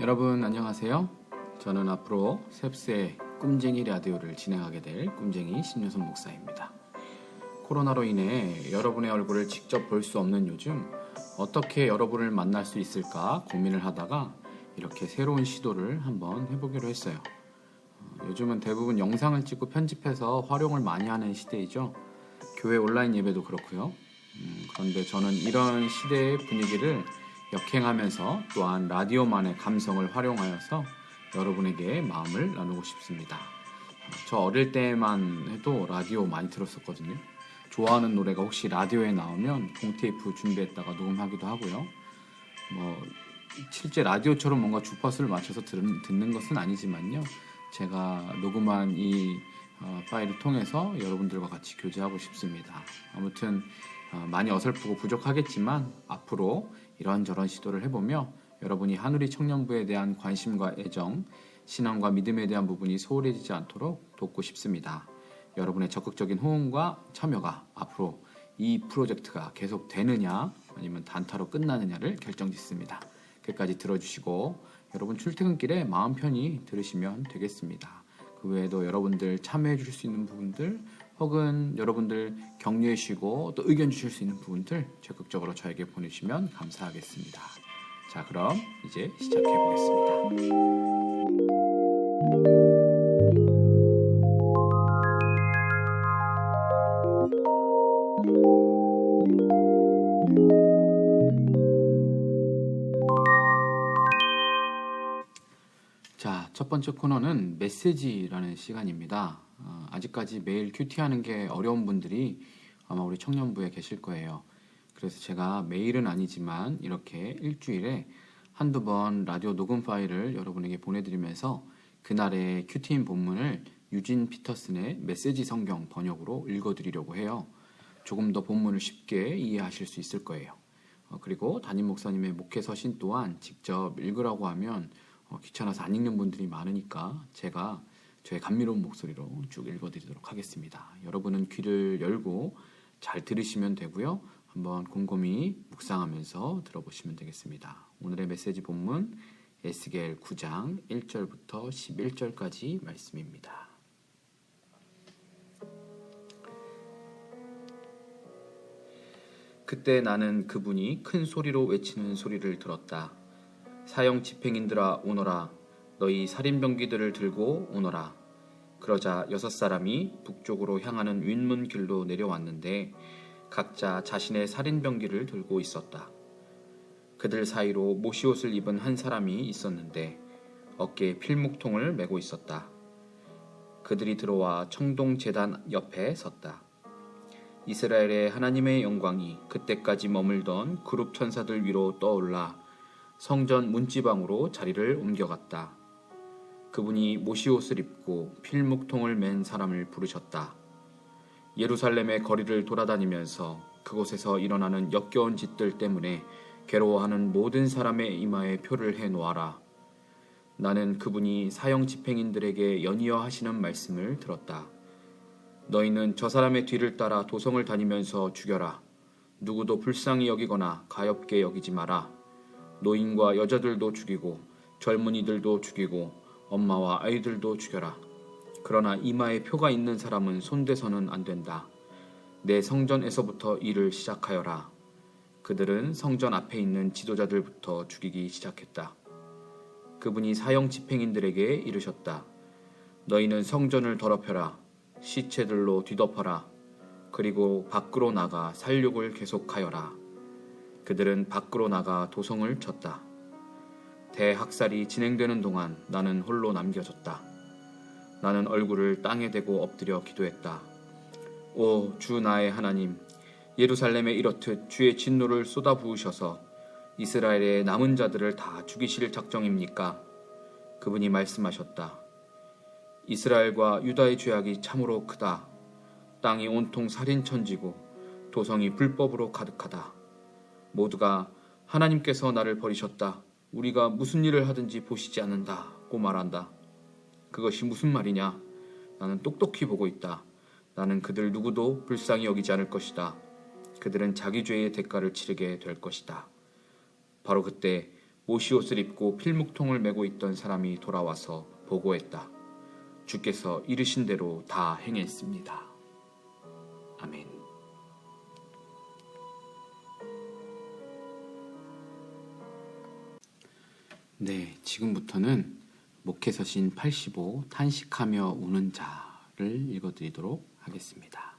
여러분 안녕하세요. 저는 앞으로 셉스의 꿈쟁이 라디오를 진행하게 될 꿈쟁이 신유선 목사입니다. 코로나로 인해 여러분의 얼굴을 직접 볼 수 없는 요즘 어떻게 여러분을 만날 수 있을까 고민을 하다가 이렇게 새로운 시도를 한번 해보기로 했어요. 어, 요즘은 대부분 영상을 찍고 편집해서 활용을 많이 하는 시대이죠. 교회 온라인 예배도 그렇고요. 음, 그런데 저는 이런 시대의 분위기를 역행하면서 또한 라디오만의 감성을 활용하여서 여러분에게 마음을 나누고 싶습니다. 어, 저 어릴 때만 해도 라디오 많이 들었었거든요. 좋아하는 노래가 혹시 라디오에 나오면 봉테이프 준비했다가 녹음하기도 하고요. 뭐 실제 라디오처럼 뭔가 주파수를 맞춰서 들은, 듣는 것은 아니지만요. 제가 녹음한 이 어, 파일을 통해서 여러분들과 같이 교제하고 싶습니다. 아무튼 어, 많이 어설프고 부족하겠지만 앞으로 이런저런 시도를 해보며 여러분이 한우리 청년부에 대한 관심과 애정, 신앙과 믿음에 대한 부분이 소홀해지지 않도록 돕고 싶습니다. 여러분의 적극적인 호응과 참여가 앞으로 이 프로젝트가 계속 되느냐 아니면 단타로 끝나느냐를 결정짓습니다. 끝까지 들어주시고 여러분 출퇴근길에 마음 편히 들으시면 되겠습니다. 그 외에도 여러분들 참여해 주실 수 있는 부분들 혹은 여러분들 격려해 주시고 또 의견 주실 수 있는 부분들 적극적으로 저에게 보내주시면 감사하겠습니다. 자, 그럼 이제 시작해 보겠습니다. 자, 첫 번째 코너는 메시지라는 시간입니다. 어, 아직까지 매일 큐티하는 게 어려운 분들이 아마 우리 청년부에 계실 거예요. 그래서 제가 매일은 아니지만 이렇게 일주일에 한두 번 라디오 녹음 파일을 여러분에게 보내드리면서 그날의 큐티인 본문을 유진 피터슨의 메시지 성경 번역으로 읽어드리려고 해요. 조금 더 본문을 쉽게 이해하실 수 있을 거예요. 어, 그리고 담임 목사님의 목회 서신 또한 직접 읽으라고 하면 어, 귀찮아서 안 읽는 분들이 많으니까 제가 저의 감미로운 목소리로 쭉 읽어드리도록 하겠습니다. 여러분은 귀를 열고 잘 들으시면 되고요. 한번 곰곰이 묵상하면서 들어보시면 되겠습니다. 오늘의 메시지 본문 에스겔 9장 1절부터 11절까지 말씀입니다. 그때 나는 그분이 큰 소리로 외치는 소리를 들었다. 사형 집행인들아 오너라 너희 살인병기들을 들고 오너라 그러자 여섯 사람이 북쪽으로 향하는 윗문 길로 내려왔는데 각자 자신의 살인병기를 들고 있었다. 그들 사이로 모시옷을 입은 한 사람이 있었는데 어깨에 필묵통을 메고 있었다. 그들이 들어와 청동 재단 옆에 섰다. 이스라엘의 하나님의 영광이 그때까지 머물던 그룹 천사들 위로 떠올라 성전 문지방으로 자리를 옮겨갔다. 그분이 모시옷을 입고 필묵통을 맨 사람을 부르셨다. 예루살렘의 거리를 돌아다니면서 그곳에서 일어나는 역겨운 짓들 때문에 괴로워하는 모든 사람의 이마에 표를 해 놓아라. 나는 그분이 사형 집행인들에게 연이어 하시는 말씀을 들었다. 너희는 저 사람의 뒤를 따라 도성을 다니면서 죽여라. 누구도 불쌍히 여기거나 가엽게 여기지 마라. 노인과 여자들도 죽이고 젊은이들도 죽이고 엄마와 아이들도 죽여라. 그러나 이마에 표가 있는 사람은 손대서는 안 된다. 내 성전에서부터 일을 시작하여라. 그들은 성전 앞에 있는 지도자들부터 죽이기 시작했다. 그분이 사형 집행인들에게 이르셨다. 너희는 성전을 더럽혀라. 시체들로 뒤덮어라. 그리고 밖으로 나가 살육을 계속하여라. 그들은 밖으로 나가 도성을 쳤다. 대학살이 진행되는 동안 나는 홀로 남겨졌다. 나는 얼굴을 땅에 대고 엎드려 기도했다. 오, 주 나의 하나님, 예루살렘에 이렇듯 주의 진노를 쏟아 부으셔서 이스라엘의 남은 자들을 다 죽이실 작정입니까? 그분이 말씀하셨다. 이스라엘과 유다의 죄악이 참으로 크다. 땅이 온통 살인천지고 도성이 불법으로 가득하다. 모두가 하나님께서 나를 버리셨다. 우리가 무슨 일을 하든지 보시지 않는다고 말한다. 그것이 무슨 말이냐? 나는 똑똑히 보고 있다. 나는 그들 누구도 불쌍히 여기지 않을 것이다. 그들은 자기 죄의 대가를 치르게 될 것이다. 바로 그때 옷이옷을 입고 필묵통을 메고 있던 사람이 돌아와서 보고했다. 주께서 이르신 대로 다 행했습니다. 아멘. 네, 지금부터는 목회서신 85 탄식하며 우는 자를 읽어드리도록 하겠습니다.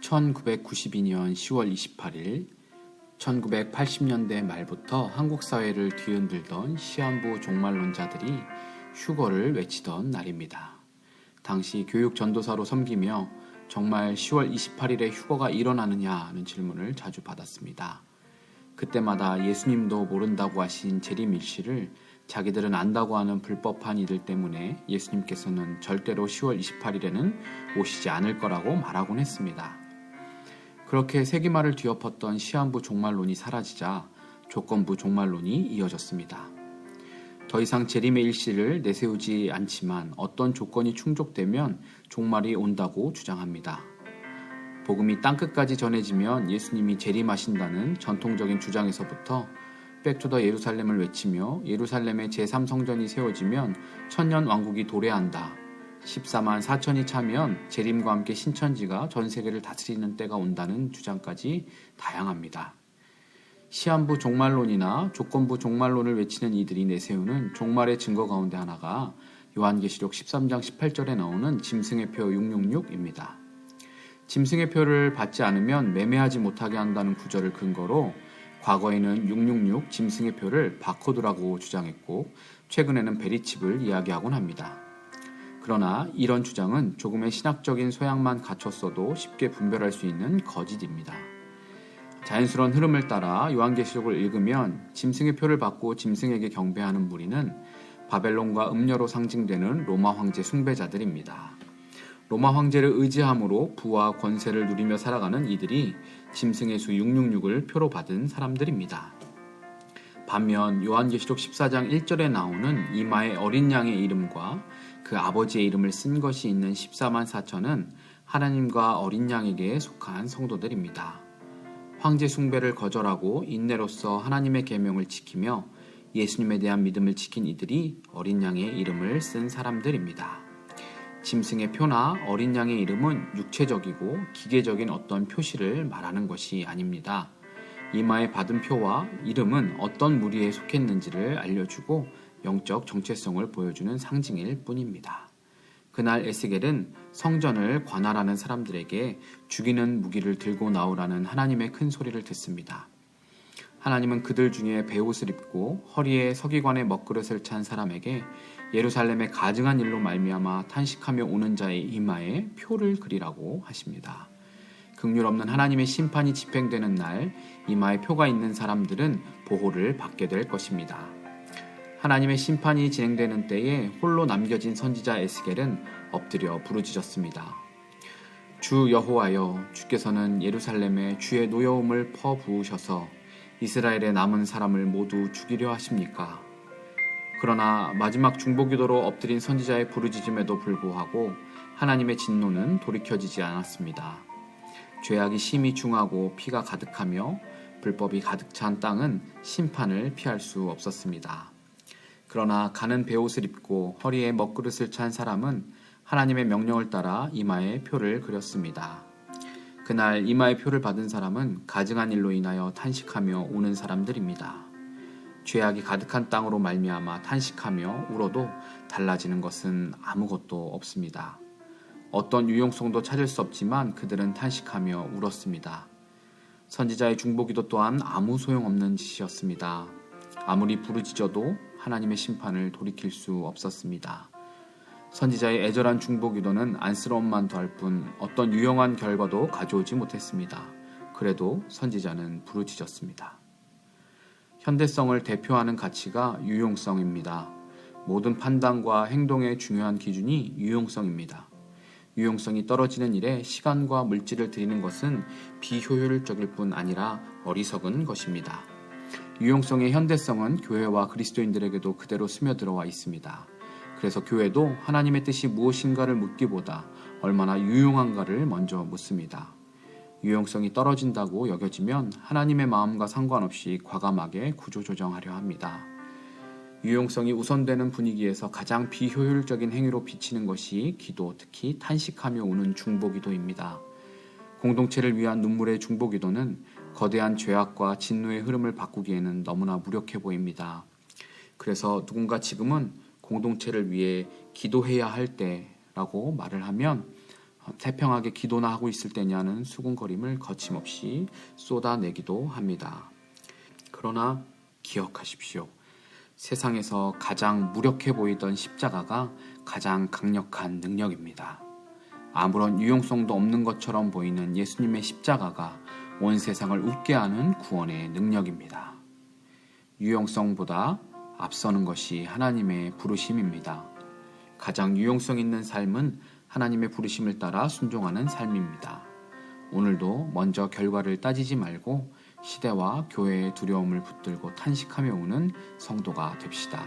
1992년 10월 28일 1980년대 말부터 한국 사회를 뒤흔들던 시한부 종말론자들이 휴거를 외치던 날입니다. 당시 교육 전도사로 섬기며 정말 10월 28일에 휴거가 일어나느냐는 질문을 자주 받았습니다. 그때마다 예수님도 모른다고 하신 재림 일시를 자기들은 안다고 하는 불법한 이들 때문에 예수님께서는 절대로 10월 28일에는 오시지 않을 거라고 말하곤 했습니다. 그렇게 세기말을 뒤엎었던 시한부 종말론이 사라지자 조건부 종말론이 이어졌습니다. 더 이상 재림의 일시를 내세우지 않지만 어떤 조건이 충족되면 종말이 온다고 주장합니다. 복음이 땅끝까지 전해지면 예수님이 재림하신다는 전통적인 주장에서부터 백투더 예루살렘을 외치며 예루살렘의 제3성전이 세워지면 천년 왕국이 도래한다. 14만 4천이 차면 재림과 함께 신천지가 전 세계를 다스리는 때가 온다는 주장까지 다양합니다. 시한부 종말론이나 조건부 종말론을 외치는 이들이 내세우는 종말의 증거 가운데 하나가 요한계시록 13장 18절에 나오는 짐승의 표 666입니다. 짐승의 표를 받지 않으면 매매하지 못하게 한다는 구절을 근거로 과거에는 666 짐승의 표를 바코드라고 주장했고 최근에는 베리칩을 이야기하곤 합니다. 그러나 이런 주장은 조금의 신학적인 소양만 갖췄어도 쉽게 분별할 수 있는 거짓입니다. 자연스러운 흐름을 따라 요한계시록을 읽으면 짐승의 표를 받고 짐승에게 경배하는 무리는 바벨론과 음녀로 상징되는 로마 황제 숭배자들입니다. 로마 황제를 의지함으로 부와 권세를 누리며 살아가는 이들이 짐승의 수 666을 표로 받은 사람들입니다. 반면 요한계시록 14장 1절에 나오는 이마의 어린 양의 이름과 그 아버지의 이름을 쓴 것이 있는 14만 4천은 하나님과 어린 양에게 속한 성도들입니다. 황제 숭배를 거절하고 인내로서 하나님의 계명을 지키며 예수님에 대한 믿음을 지킨 이들이 어린 양의 이름을 쓴 사람들입니다. 짐승의 표나 어린 양의 이름은 육체적이고 기계적인 어떤 표시를 말하는 것이 아닙니다. 이마에 받은 표와 이름은 어떤 무리에 속했는지를 알려주고 영적 정체성을 보여주는 상징일 뿐입니다. 그날 에스겔은 성전을 관할하는 사람들에게 죽이는 무기를 들고 나오라는 하나님의 큰 소리를 듣습니다. 하나님은 그들 중에 베옷을 입고 허리에 서기관의 먹그릇을 찬 사람에게 예루살렘의 가증한 일로 말미암아 탄식하며 오는 자의 이마에 표를 그리라고 하십니다. 극률 없는 하나님의 심판이 집행되는 날 이마에 표가 있는 사람들은 보호를 받게 될 것입니다. 하나님의 심판이 진행되는 때에 홀로 남겨진 선지자 에스겔은 엎드려 부르짖었습니다. 주 여호와여 주께서는 예루살렘에 주의 노여움을 퍼 부으셔서 이스라엘의 남은 사람을 모두 죽이려 하십니까? 그러나 마지막 중보기도로 엎드린 선지자의 부르짖음에도 불구하고 하나님의 진노는 돌이켜지지 않았습니다. 죄악이 심히 중하고 피가 가득하며 불법이 가득 찬 땅은 심판을 피할 수 없었습니다. 그러나 가는 베옷을 입고 허리에 먹그릇을 찬 사람은 하나님의 명령을 따라 이마에 표를 그렸습니다. 그날 이마의 표를 받은 사람은 가증한 일로 인하여 탄식하며 우는 사람들입니다. 죄악이 가득한 땅으로 말미암아 탄식하며 울어도 달라지는 것은 아무것도 없습니다. 어떤 유용성도 찾을 수 없지만 그들은 탄식하며 울었습니다. 선지자의 중보기도 또한 아무 소용없는 짓이었습니다. 아무리 부르짖어도 하나님의 심판을 돌이킬 수 없었습니다. 선지자의 애절한 중보 기도는 안쓰러움만 더할 뿐 어떤 유용한 결과도 가져오지 못했습니다. 그래도 선지자는 부르짖었습니다. 현대성을 대표하는 가치가 유용성입니다. 모든 판단과 행동의 중요한 기준이 유용성입니다. 유용성이 떨어지는 일에 시간과 물질을 들이는 것은 비효율적일 뿐 아니라 어리석은 것입니다. 유용성의 현대성은 교회와 그리스도인들에게도 그대로 스며들어와 있습니다. 그래서 교회도 하나님의 뜻이 무엇인가를 묻기보다 얼마나 유용한가를 먼저 묻습니다. 유용성이 떨어진다고 여겨지면 하나님의 마음과 상관없이 과감하게 구조조정하려 합니다. 유용성이 우선되는 분위기에서 가장 비효율적인 행위로 비치는 것이 기도, 특히 탄식하며 우는 중보기도입니다. 공동체를 위한 눈물의 중보기도는 거대한 죄악과 진노의 흐름을 바꾸기에는 너무나 무력해 보입니다. 그래서 누군가 지금은 공동체를 위해 기도해야 할 때라고 말을 하면 태평하게 기도나 하고 있을 때냐는 수군거림을 거침없이 쏟아내기도 합니다. 그러나 기억하십시오. 세상에서 가장 무력해 보이던 십자가가 가장 강력한 능력입니다. 아무런 유용성도 없는 것처럼 보이는 예수님의 십자가가 온 세상을 웃게 하는 구원의 능력입니다. 유용성보다 앞서는 것이 하나님의 부르심입니다. 가장 유용성 있는 삶은 하나님의 부르심을 따라 순종하는 삶입니다. 오늘도 먼저 결과를 따지지 말고 시대와 교회의 두려움을 붙들고 탄식하며 우는 성도가 됩시다.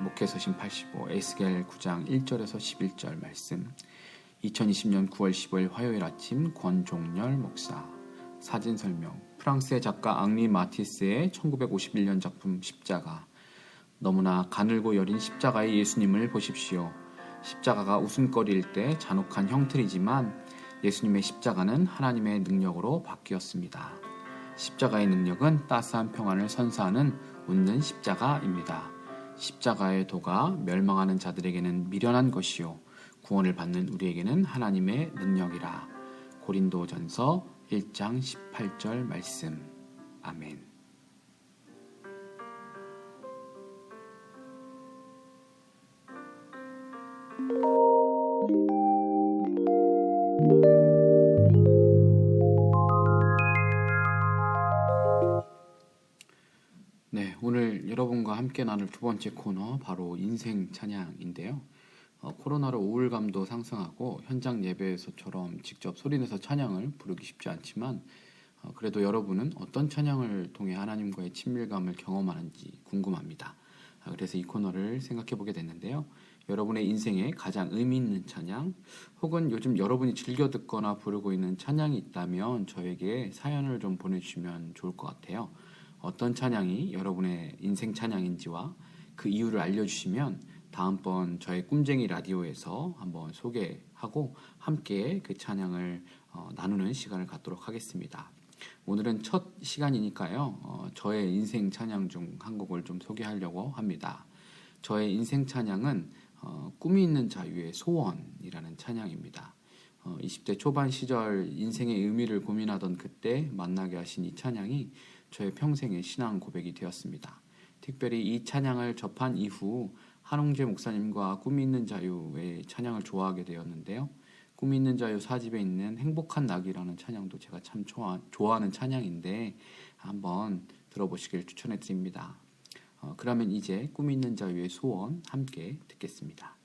목회서신 85 에스겔 9장 1절에서 11절 말씀 2020년 9월 15일 화요일 아침 권종열 목사 사진 설명 프랑스의 작가 앙리 마티스의 1951년 작품 십자가 너무나 가늘고 여린 십자가의 예수님을 보십시오. 십자가가 웃음거리일 때 잔혹한 형틀이지만 예수님의 십자가는 하나님의 능력으로 바뀌었습니다. 십자가의 능력은 따스한 평안을 선사하는 웃는 십자가입니다. 십자가의 도가 멸망하는 자들에게는 미련한 것이요 구원을 받는 우리에게는 하나님의 능력이라. 고린도전서 1장 18절 말씀. 아멘. 네, 오늘 여러분과 함께 나눌 두 번째 코너 바로 인생 찬양인데요. 어, 코로나로 우울감도 상승하고 현장 예배에서처럼 직접 소리내서 찬양을 부르기 쉽지 않지만 어, 그래도 여러분은 어떤 찬양을 통해 하나님과의 친밀감을 경험하는지 궁금합니다. 아, 그래서 이 코너를 생각해 보게 됐는데요. 여러분의 인생에 가장 의미 있는 찬양 혹은 요즘 여러분이 즐겨 듣거나 부르고 있는 찬양이 있다면 저에게 사연을 좀 보내주시면 좋을 것 같아요. 어떤 찬양이 여러분의 인생 찬양인지와 그 이유를 알려주시면 다음번 저의 꿈쟁이 라디오에서 한번 소개하고 함께 그 찬양을 어, 나누는 시간을 갖도록 하겠습니다. 오늘은 첫 시간이니까요. 어, 저의 인생 찬양 중 한 곡을 좀 소개하려고 합니다. 저의 인생 찬양은 어, 꿈이 있는 자유의 소원이라는 찬양입니다. 어, 20대 초반 시절 인생의 의미를 고민하던 그때 만나게 하신 이 찬양이 저의 평생의 신앙 고백이 되었습니다. 특별히 이 찬양을 접한 이후 한홍재 목사님과 꿈이 있는 자유의 찬양을 좋아하게 되었는데요. 꿈이 있는 자유 사집에 있는 행복한 낙이라는 찬양도 제가 참 좋아, 좋아하는 찬양인데 한번 들어보시길 추천해 드립니다. 어, 그러면 이제 꿈이 있는 자유의 소원 함께 듣겠습니다.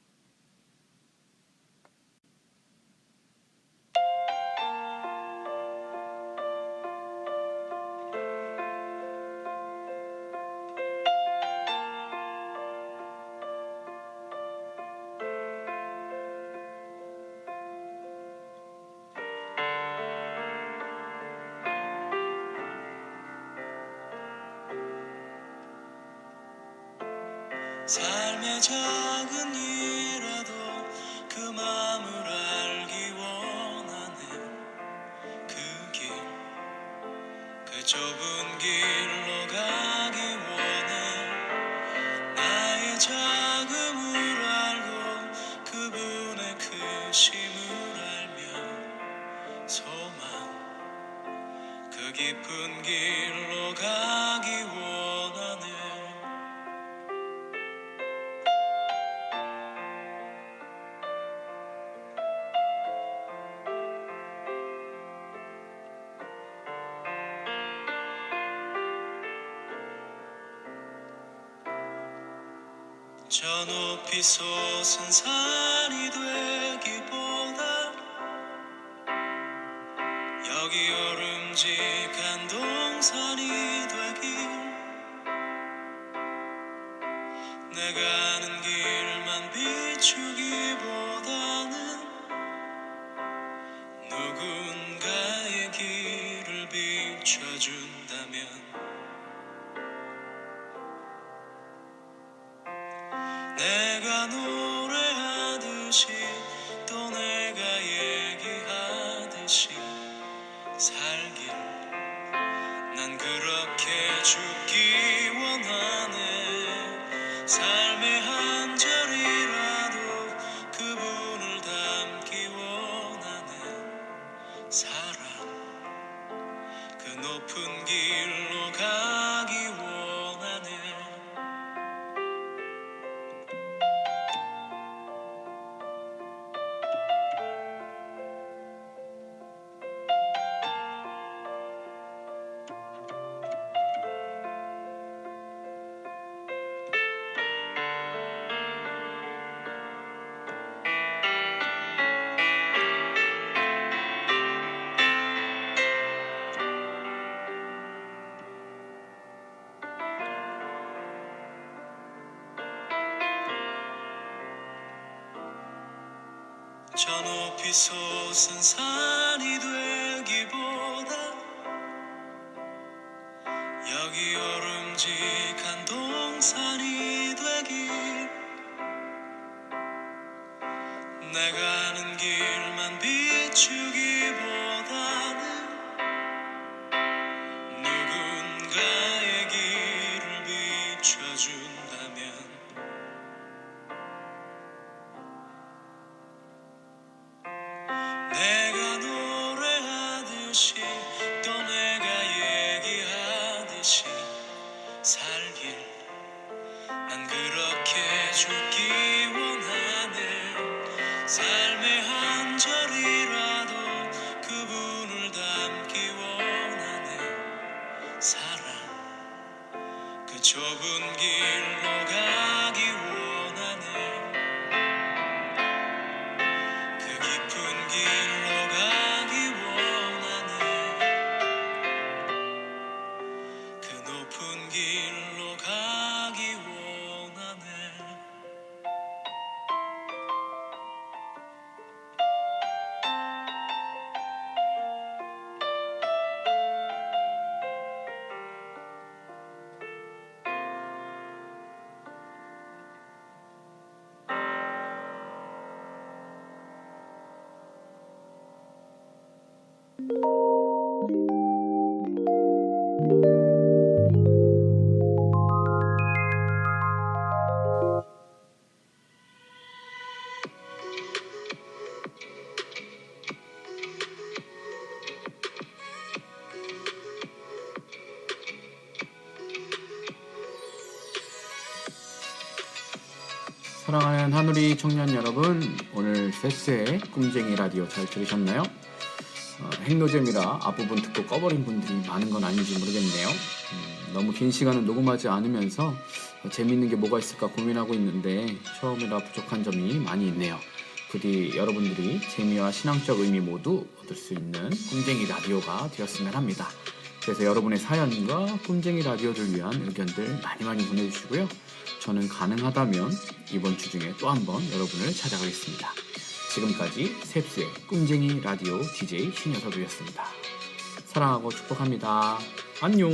삶의 작은 일에도 그 마음을 알기 원하네 그 길, 그 좁은 저 높이 솟은 산이 되기보다 여기 오름직한 동산이 되 내가 노 저 높이 솟은 산이 되기보다 여기 오름직한 동산이 되길. 내가 죽기 원하네 삶의 한 절이라도 그분을 담기 원하네. 사랑 그 좁은 사랑하는 하누리 청년 여러분, 오늘 세스의 꿈쟁이 라디오 잘 들으셨나요? 어, 핵노잼이라 앞부분 듣고 꺼버린 분들이 많은 건 아닌지 모르겠네요. 음, 너무 긴 시간을 녹음하지 않으면서 재밌는 게 뭐가 있을까 고민하고 있는데 처음이라 부족한 점이 많이 있네요. 부디 여러분들이 재미와 신앙적 의미 모두 얻을 수 있는 꿈쟁이 라디오가 되었으면 합니다. 그래서 여러분의 사연과 꿈쟁이 라디오를 위한 의견들 많이 많이 보내주시고요. 저는 가능하다면 이번 주 중에 또 한 번 여러분을 찾아가겠습니다. 지금까지 셉스의 꿈쟁이 라디오 DJ 신여섭이었습니다. 사랑하고 축복합니다. 안녕.